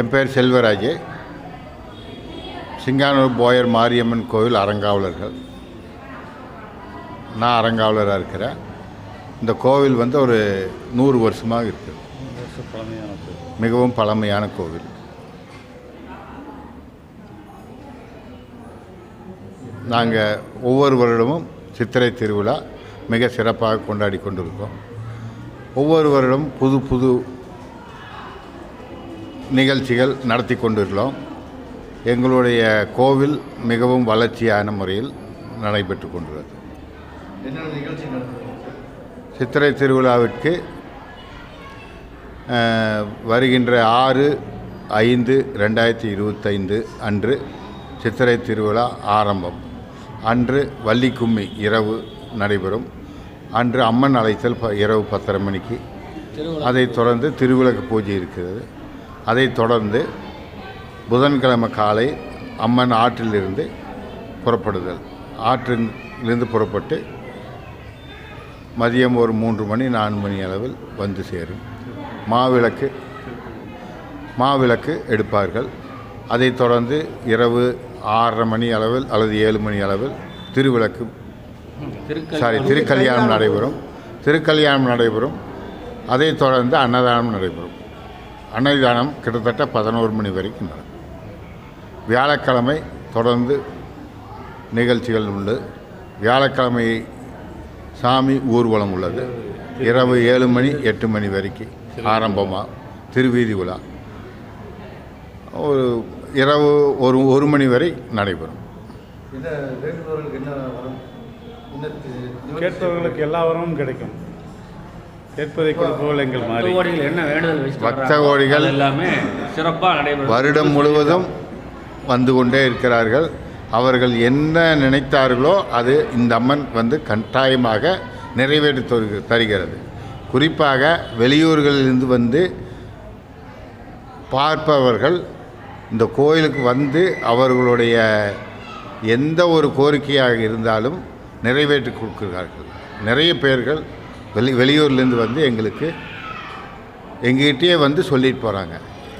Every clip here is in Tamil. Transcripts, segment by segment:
என் பேர் செல்வராஜ். சிங்கானூர் போயர் மாரியம்மன் கோவில் அறங்காவலர்கள். நான் அறங்காவலராக இருக்கிறேன். இந்த கோவில் வந்து ஒரு நூறு வருஷமாக இருக்குது. மிகவும் பழமையான கோவில். நாங்கள் ஒவ்வொரு வருடமும் சித்திரை திருவிழா மிக சிறப்பாக கொண்டாடி கொண்டிருக்கோம். ஒவ்வொரு வருடமும் புது புது நிகழ்ச்சிகள் நடத்தி கொண்டிருக்கிறோம். எங்களுடைய கோவில் மிகவும் வளர்ச்சியான முறையில் நடைபெற்று கொண்டுள்ளது சித்திரை திருவிழாவிற்கு வருகின்ற ஆறு ஐந்து ரெண்டாயிரத்தி இருபத்தைந்து அன்று சித்திரை திருவிழா ஆரம்பம். அன்று வள்ளிக்கும்மி இரவு நடைபெறும். அன்று அம்மன் அழைத்தல் ப- இரவு பத்தரை மணிக்கு. அதைத் தொடர்ந்து திருவிளக்கு பூஜை இருக்கிறது. அதைத் தொடர்ந்து புதன்கிழமை காலை அம்மன் ஆற்றிலிருந்து புறப்படுதல். ஆற்றிலிருந்து புறப்பட்டு மதியம் ஒரு மூன்று மணி நான்கு மணி அளவில் வந்து சேரும். மாவிளக்கு மாவிளக்கு எடுப்பார்கள். அதைத் தொடர்ந்து இரவு ஆறரை மணி அளவில் அல்லது ஏழு மணி அளவில் திருவிளக்கு சாரி திருக்கல்யாணம் நடைபெறும். திருக்கல்யாணம் நடைபெறும். அதைத் தொடர்ந்து அன்னதானம் நடைபெறும். அன்னதானம் கிட்டத்தட்ட பதினோரு மணி வரைக்கும் நடக்கும். வியாழக்கிழமை தொடர்ந்து நிகழ்ச்சிகள் உண்டு. வியாழக்கிழமை சாமி ஊர்வலம் உள்ளது. இரவு ஏழு மணி எட்டு மணி வரைக்கும் ஆரம்பமாக திருவீதி விழா ஒரு இரவு ஒரு ஒரு மணி வரை நடைபெறும். கேட்பவர்களுக்கு எல்லா வரமும் கிடைக்கும். கேட்பதை எங்கள் மாறி. கோடிகள் என்ன வேண்டுதல் பக்த கோடிகள் எல்லாமே சிறப்பாக நடைபெறும். வருடம் முழுவதும் வந்து கொண்டே இருக்கிறார்கள். அவர்கள் என்ன நினைத்தார்களோ அது இந்த அம்மன் வந்து கட்டாயமாக நிறைவேற்றி தரு- தருகிறது. குறிப்பாக வெளியூர்களிலிருந்து வந்து பார்ப்பவர்கள் இந்த கோயிலுக்கு வந்து அவர்களுடைய எந்த ஒரு கோரிக்கையாக இருந்தாலும் நிறைவேற்றி கொடுக்கிறார்கள். நிறைய பேர்கள் வெளி வெளியூர்லேருந்து வந்து எங்களுக்கு எங்ககிட்டயே வந்து சொல்லிட்டு போகிறாங்க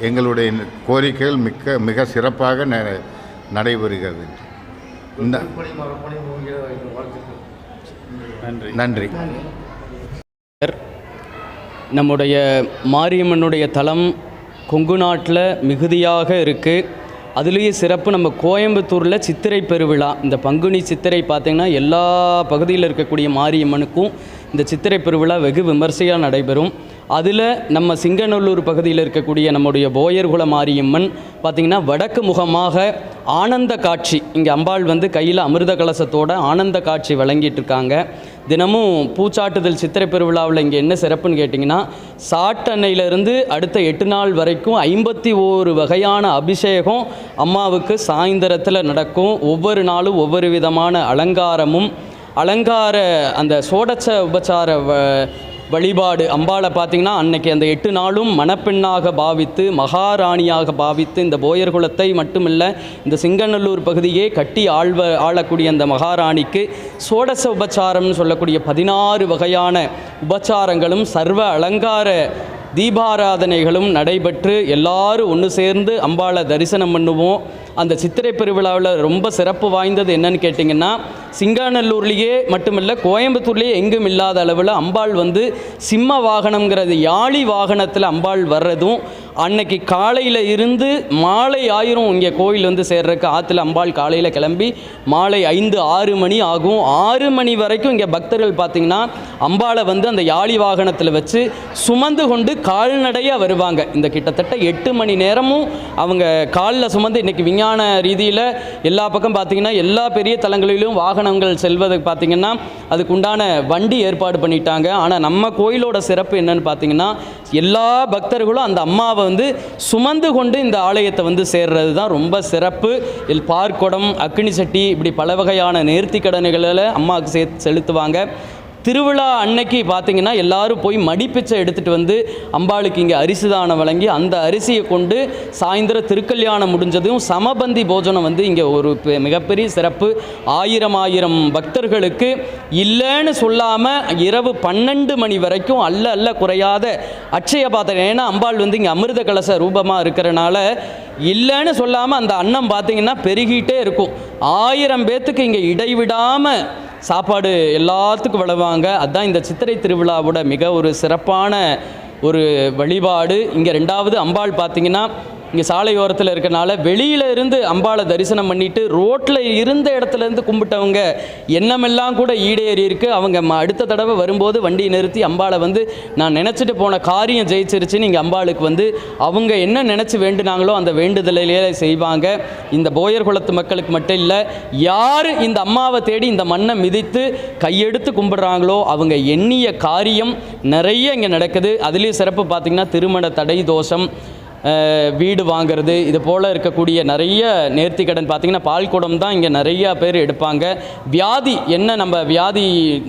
எங்களுடைய கோரிக்கைகள் மிக்க மிக சிறப்பாக ந நடைபெறுகிறது. இந்த நன்றி. நன்றி. நம்முடைய மாரியம்மனுடைய தலம் கொங்கு நாட்டில் மிகுதியாக இருக்குது அதுலேயும் சிறப்பு நம்ம கோயம்புத்தூரில் சித்திரை பெருவிழா. இந்த பங்குனி சித்திரை பார்த்திங்கன்னா எல்லா பகுதியில் இருக்கக்கூடிய மாரியம்மனுக்கும் இந்த சித்திரை பெருவிழா வெகு விமர்சையாக நடைபெறும். அதில் நம்ம சிங்கநல்லூர் பகுதியில் இருக்கக்கூடிய நம்முடைய போயர்குல மாரியம்மன் பார்த்திங்கன்னா வடக்கு முகமாக ஆனந்த காட்சி இங்கே அம்பாள் வந்து கையில் அமிர்த கலசத்தோட ஆனந்த காட்சி வழங்கிட்டு இருக்காங்க தினமும் பூச்சாட்டுதல் சித்திரை பெருவிழாவில் இங்கே என்ன சிறப்புன்னு கேட்டிங்கன்னா சாட்டன்னையிலேருந்து அடுத்த எட்டு நாள் வரைக்கும் ஐம்பத்தி ஓரு வகையான அபிஷேகம் அம்மாவுக்கு சாயந்தரத்தில் நடக்கும். ஒவ்வொரு நாளும் ஒவ்வொரு விதமான அலங்காரமும் அலங்கார அந்த சோடச்ச உபச்சார வ வழிபாடு அம்பாளை பார்த்தீங்கன்னா அன்னைக்கு அந்த எட்டு நாளும் மணப்பெண்ணாக பாவித்து மகாராணியாக பாவித்து இந்த போயர் குலத்தை மட்டுமில்ல இந்த சிங்கநல்லூர் பகுதியே கட்டி ஆழ்வ ஆளக்கூடிய அந்த மகாராணிக்கு சோடச உபச்சாரம்னு சொல்லக்கூடிய பதினாறு வகையான உபச்சாரங்களும் சர்வ அலங்கார தீபாராதனைகளும் நடைபெற்று எல்லாரும் ஒன்று சேர்ந்து அம்பாளை தரிசனம் பண்ணுவோம். அந்த சித்திரை பெருவிழாவில் ரொம்ப சிறப்பு வாய்ந்தது என்னன்னு கேட்டிங்கன்னா சிங்காநல்லூர்லேயே மட்டுமில்ல கோயம்புத்தூர்லேயே எங்கும் இல்லாத அளவில் அம்பாள் வந்து சிம்ம வாகனம்ங்கிறது யாழி வாகனத்தில் அம்பாள் வர்றதும் அன்னைக்கு காலையில் இருந்து மாலை ஆயிரம் இங்கே கோயில் வந்து சேர்றதுக்கு. ஆற்றுல அம்பாள் காலையில் கிளம்பி மாலை ஐந்து ஆறு மணி ஆகும். ஆறு மணி வரைக்கும் இங்கே பக்தர்கள் பார்த்திங்கன்னா அம்பாளை வந்து அந்த யாழி வாகனத்தில் வச்சு சுமந்து கொண்டு கால்நடையாக வருவாங்க. இந்த கிட்டத்தட்ட எட்டு மணி நேரமும் அவங்க காலில் சுமந்து இன்றைக்கி விஞ்ஞான ரீதியில் எல்லா பக்கம் பார்த்திங்கன்னா எல்லா பெரிய தலங்களிலும் வாகனங்கள் செல்வதுக்கு பார்த்திங்கன்னா அதுக்கு உண்டான வண்டி ஏற்பாடு பண்ணிட்டாங்க. ஆனால் நம்ம கோயிலோட சிறப்பு என்னன்னு பார்த்தீங்கன்னா எல்லா பக்தர்களும் அந்த அம்மாவை வந்து சுமந்து கொண்டு இந்த ஆலயத்தை வந்து சேர்றது தான் ரொம்ப சிறப்பு. இல் பார்க்குடம் அக்னி சட்டி இப்படி பல வகையான நேர்த்தி கடனைகளில் அம்மாவுக்கு சே செலுத்துவாங்க. திருவிழா அன்னைக்கு பார்த்தீங்கன்னா எல்லாரும் போய் மடிப்பிச்சை எடுத்துகிட்டு வந்து அம்பாளுக்கு இங்கே அரிசி தானம் வழங்கி அந்த அரிசியை கொண்டு சாயந்தரம் திருக்கல்யாணம் முடிஞ்சதும் சமபந்தி போஜனம் வந்து இங்கே ஒரு பெ- மிகப்பெரிய சிறப்பு. ஆயிரம் ஆயிரம் பக்தர்களுக்கு இல்லைன்னு சொல்லாமல் இரவு பன்னெண்டு மணி வரைக்கும் அல்ல அல்ல குறையாத அட்சய பாத்திரம். ஏன்னா அம்பாள் வந்து இங்கே அமிர்த கலச ரூபமாக இருக்கிறனால இல்லைன்னு சொல்லாமல் அந்த அன்னம் பார்த்தீங்கன்னா பெருகிட்டே இருக்கும். ஆயிரம் பேர்த்துக்கு இங்கே இடைவிடாமல் சாப்பாடு எல்லாத்துக்கும் விளவாங்க. அதுதான் இந்த சித்திரை திருவிழாவோட மிக ஒரு சிறப்பான ஒரு வழிபாடு. இங்கே ரெண்டாவது அம்பாள் பார்த்தீங்கன்னா இங்கே சாலையோரத்தில் இருக்கனால வெளியில இருந்து அம்பாளை தரிசனம் பண்ணிட்டு ரோட்டில் இருந்த இடத்துல இருந்து கும்பிட்டவங்க எண்ணமெல்லாம் கூட ஈடேறி இருக்கு. அவங்க ம- அடுத்த தடவை வரும்போது வண்டியை நிறுத்தி அம்பாளை வந்து நான் நினச்சிட்டு போன காரியம் ஜெயிச்சிருச்சுன்னு இங்கே அம்பாளுக்கு வந்து அவங்க என்ன நினச்சி வேண்டுனாங்களோ அந்த வேண்டுதலையே செய்வாங்க. இந்த போயர் குலத்து மக்களுக்கு மட்டும் இல்லை யார் இந்த அம்மாவை தேடி இந்த மண்ணை மிதித்து கையெடுத்து கும்பிடுறாங்களோ அவங்க எண்ணிய காரியம் நிறைய இங்கே நடக்குது. அதுலேயும் சிறப்பு பார்த்திங்கன்னா திருமண தடை தோஷம். வீடு வாங்குறது இது போல் இருக்கக்கூடிய நிறைய நேர்த்தி கடன் பார்த்திங்கன்னா பால் குடம் தான் இங்கே நிறையா பேர் எடுப்பாங்க. வியாதி என்ன நம்ம வியாதி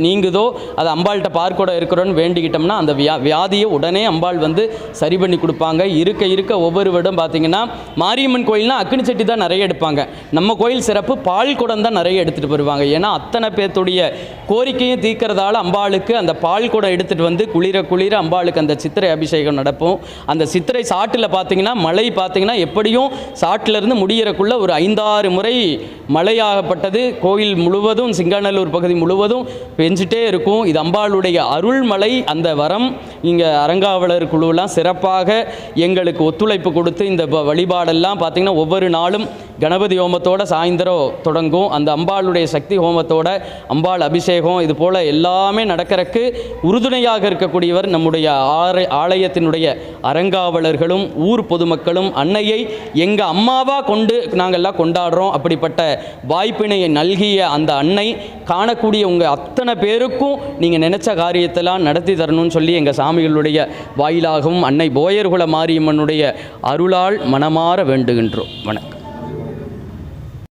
நீங்குதோ அது அம்பாள்கிட்ட பார்க்குடம் இருக்கிறோன்னு வேண்டிக்கிட்டோம்னா அந்த வியா வியாதியை உடனே அம்பாள் வந்து சரி பண்ணி கொடுப்பாங்க. இருக்க இருக்க ஒவ்வொரு விடம் பார்த்திங்கன்னா மாரியம்மன் கோயில்னா அக்னி சட்டி தான் நிறைய எடுப்பாங்க. நம்ம கோயில் சிறப்பு பால் குடம் தான் நிறைய எடுத்துகிட்டு வருவாங்க. ஏன்னா அத்தனை பேர்த்துடைய கோரிக்கையும் தீர்க்கறதால அம்பாளுக்கு அந்த பால் குடம் எடுத்துகிட்டு வந்து குளிர குளிர அம்பாளுக்கு அந்த சித்திரை அபிஷேகம் நடக்கும். அந்த சித்திரை சாட்டில் பார்த்தீங்கன்னா மழை பார்த்தீங்கன்னா எப்படியும் சாட்டிலிருந்து முடிகிறக்குள்ள ஒரு ஐந்தாறு முறை மழையாகப்பட்டது. கோயில் முழுவதும் சிங்காநல்லூர் பகுதி முழுவதும் பெஞ்சிட்டே இருக்கும். இது அம்பாளுடைய அருள்மலை. அந்த வரம் இங்கே அரங்காவலர் குழுவெல்லாம் சிறப்பாக எங்களுக்கு ஒத்துழைப்பு கொடுத்து இந்த வழிபாடெல்லாம் பார்த்திங்கன்னா ஒவ்வொரு நாளும் கணபதி ஹோமத்தோட சாயந்தரம் தொடங்கும். அந்த அம்பாளுடைய சக்தி ஹோமத்தோட அம்பாள் அபிஷேகம் இது போல் எல்லாமே நடக்கிறக்கு உறுதுணையாக இருக்கக்கூடியவர் நம்முடைய ஆலயத்தினுடைய அரங்காவலர்களும் ஊர் பொதுமக்களும் அன்னையை எங்கள் அம்மாவாக கொண்டு நாங்கள்லாம் கொண்டாடுறோம். அப்படிப்பட்ட வாய்ப்பினை நல்கிய அந்த அன்னை காணக்கூடிய உங்கள் அத்தனை பேருக்கும் நீங்கள் நினச்ச காரியத்தெல்லாம் நடத்தி தரணும்னு சொல்லி எங்கள் சாமிகளுடைய வாயிலாகவும் அன்னை போயர்குல மாரியம்மனுடைய அருளால் மனமாற வேண்டுகின்றோம். வணக்கம்.